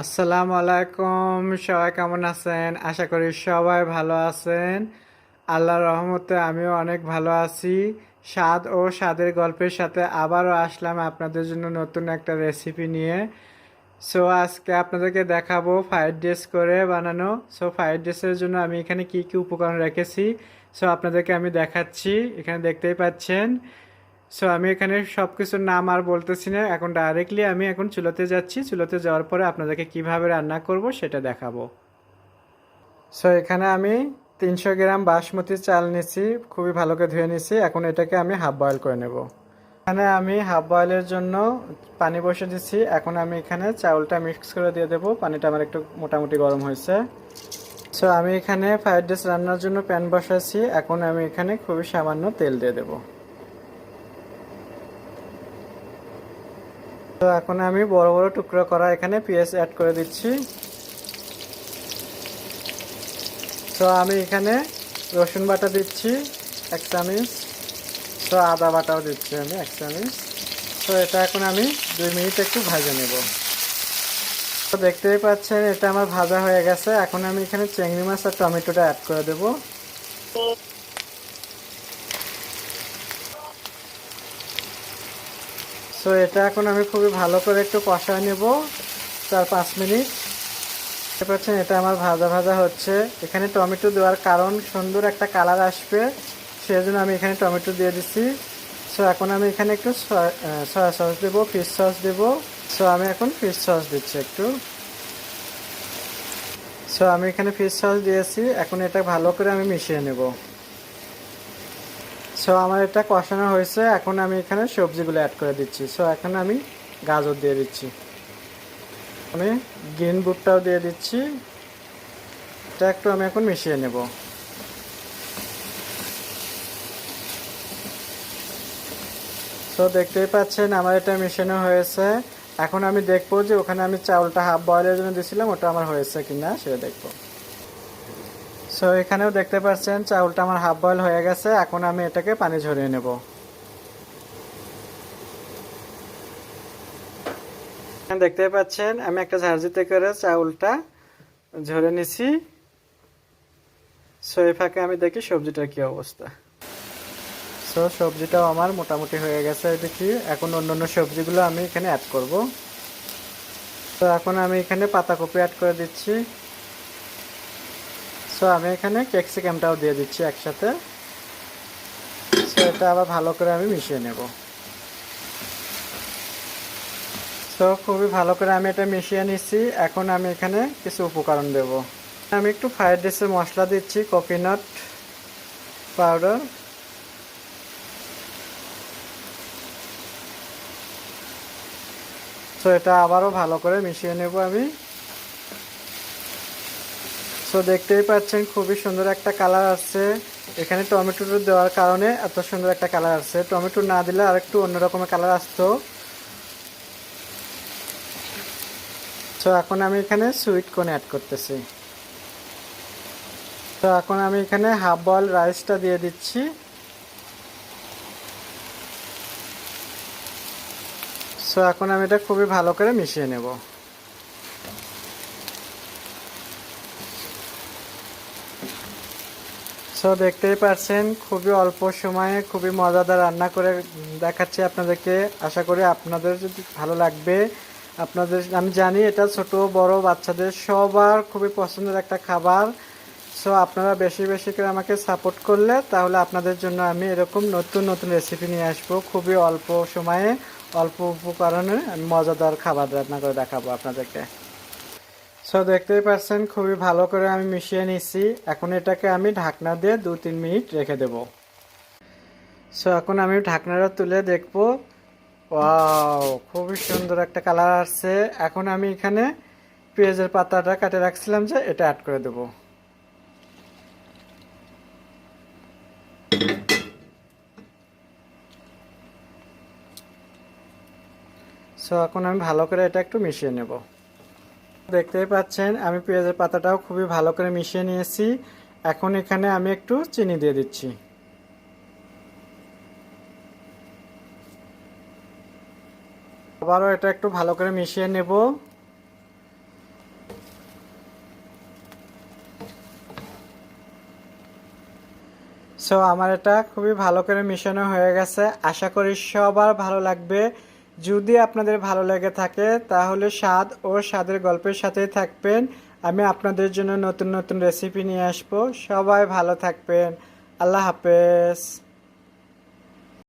আসসালামু আলাইকুম, সবাই কেমন আছেন? আশা করি সবাই ভালো আছেন। আল্লাহর রহমতে আমিও অনেক ভালো আছি। স্বাদ ও স্বাদের গল্পের সাথে আবারও আসলাম আপনাদের জন্য নতুন একটা রেসিপি নিয়ে। সো আজকে আপনাদেরকে দেখাবো ফ্রাইড রাইস করে বানানো। সো ফ্রাইড রাইসের জন্য আমি এখানে কি কি উপকরণ রেখেছি? সো আপনাদেরকে আমি দেখাচ্ছি। এখানে দেখতেই পাচ্ছেন সো আমি এখানে সব কিছুর নাম আর বলতেছি না। এখন ডাইরেক্টলি আমি এখন চুলোতে যাচ্ছি। চুলোতে যাওয়ার পরে আপনাদেরকে কীভাবে রান্না করব সেটা দেখাবো। সো এখানে আমি তিনশো গ্রাম বাসমতি চাল নিছি খুবই ভালো করে ধুয়ে নিছি এখন এটাকে আমি হাফ বয়েল করে নেব। এখানে আমি হাফ বয়েলের জন্য পানি বসে দিচ্ছি। এখন আমি এখানে চাউলটা মিক্স করে দিয়ে দেবো। পানিটা আমার একটু মোটামুটি গরম হয়েছে। সো আমি এখানে ফ্রাইড রাইস রান্নার জন্য প্যান বসাচ্ছি এখন আমি এখানে খুবই সামান্য তেল দিয়ে দেবো। তো এখন আমি বড় বড় টুকরো করা এখানে পেঁয়াজ অ্যাড করে দিচ্ছি। তো আমি এখানে রসুন বাটা দিচ্ছি, এক চামচ। তো আদা বাটাও দিচ্ছি আমি, এক চামচ। তো এটা এখন আমি দুই মিনিট একটু ভাজে নেব। তো দেখতেই পাচ্ছেন, এটা আমার ভাজা হয়ে গেছে। এখন আমি এখানে চিংড়ি মাছ আর টমেটোটা অ্যাড করে দেবো। সো এটা এখন আমি খুবই ভালো করে একটু কষায় নেব চার পাঁচ মিনিট। দেখতে পাচ্ছেন, এটা আমার ভাজা ভাজা হচ্ছে। এখানে টমেটো দেওয়ার কারণ, সুন্দর একটা কালার আসবে। সেই জন্য আমি এখানে টমেটো দিয়ে দিচ্ছি সো এখন আমি এখানে একটু সয়া সস দেবো ফিশ সস দেবো। সো আমি এখন ফিশ সস দিচ্ছি একটু। সো আমি এখানে ফিশ সস দিয়েছি। এখন এটা ভালো করে আমি মিশিয়ে নেব। সো আমার এটা কষানো হয়েছে, এখন আমি এখানে সবজিগুলো অ্যাড করে দিচ্ছি। সো এখন আমি গাজর দিয়ে দিচ্ছি। আমি গ্রিন বুটটাও দিয়ে দিচ্ছি। এটা একটু আমি এখন মিশিয়ে নেব। সো দেখতেই পাচ্ছেন, আমার এটা মিশানো হয়েছে। এখন আমি দেখব যে ওখানে আমি চাউলটা হাফ বয়েলের জন্য দিয়েছিলাম ওটা আমার হয়েছে কিনা, সেটা দেখব। সো এখানেও দেখতে পাচ্ছেন চাউলটা আমার হাফ বয়েল হয়ে গেছে। এখন আমি এটাকে পানি ঝরিয়ে নেব। দেখতে পাচ্ছেন আমি একটা ঝাড়জিতে করে চাউলটা ঝরে নিছি। সো এই ফাঁকে আমি দেখি সবজিটার কি অবস্থা। সো সবজিটাও আমার মোটামুটি হয়ে গেছে দেখি। এখন অন্য অন্য সবজিগুলো আমি এখানে অ্যাড করব। তো এখন আমি এখানে পাতাকপি অ্যাড করে দিচ্ছি। সো আমি এখানে ক্যাপসিকামটাও দিয়ে দিচ্ছি একসাথে। সো এটা আবার ভালো করে আমি মিশিয়ে নেব। সো খুবই ভালো করে আমি এটা মিশিয়ে নিচ্ছি। এখন আমি এখানে কিছু উপকরণ দেব। আমি একটু ফ্রাইড রাইসের মশলা দিচ্ছি কপিনাট পাউডার সো এটা আবারও ভালো করে মিশিয়ে নেব আমি। সো দেখতেই পাচ্ছেন, খুবই সুন্দর একটা কালার আসছে। এখানে টমেটো দেওয়ার কারণে এত সুন্দর একটা কালার আসছে। টমেটো না দিলে আর একটু অন্যরকমের কালার আসতো। সো এখন আমি এখানে সুইট কোন অ্যাড করতেছি। তো এখন আমি এখানে হাফ বয়েল রাইসটা দিয়ে দিচ্ছি। সো এখন আমি এটা খুবই ভালো করে মিশিয়ে নেব। সো দেখতেই পাচ্ছেন খুবই অল্প সময়ে খুবই মজাদার রান্না করে দেখাচ্ছি আপনাদেরকে। আশা করি আপনাদের যদি ভালো লাগবে, আপনাদের, আমি জানি এটা ছোট বড় বাচ্চাদের সবার খুবই পছন্দের একটা খাবার। সো আপনারা বেশি বেশি করে আমাকে সাপোর্ট করলে তাহলে আপনাদের জন্য আমি এরকম নতুন নতুন রেসিপি নিয়ে আসব। খুবই অল্প সময়ে, অল্প উপকরণে আমি মজাদার খাবার রান্না করে দেখাবো আপনাদেরকে। সো দেখতেই পাচ্ছেন, খুবই ভালো করে আমি মিশিয়ে নিচ্ছি এখন এটাকে আমি ঢাকনা দিয়ে দু তিন মিনিট রেখে দেব। সো এখন আমি ঢাকনাটা তুলে দেখব। ওয়াও খুবই সুন্দর একটা কালার আসছে। এখন আমি এখানে পেঁয়াজের পাতাটা কাটে রাখছিলাম যে এটা অ্যাড করে দেব। সো এখন আমি ভালো করে এটা একটু মিশিয়ে নেব। দেখতেই পাচ্ছেন, আমি পেঁয়াজের পাতাটাও খুবই ভালো করে মিশিয়ে নিয়েছি। এখন এখানে আমি একটু চিনি দিয়ে দিচ্ছি। আবারও এটা একটু ভালো করে মিশিয়ে নেব। সো আমার এটা খুবই ভালো করে মিশানো হয়ে গেছে। আশা করি সবার ভালো লাগবে। যদি আপনাদের ভালো লেগে থাকে, তাহলে স্বাদ ও স্বাদের গল্পের সাথেই থাকবেন। আমি আপনাদের জন্য নতুন নতুন রেসিপি নিয়ে আসব। সবাই ভালো থাকবেন। আল্লাহ হাফেজ।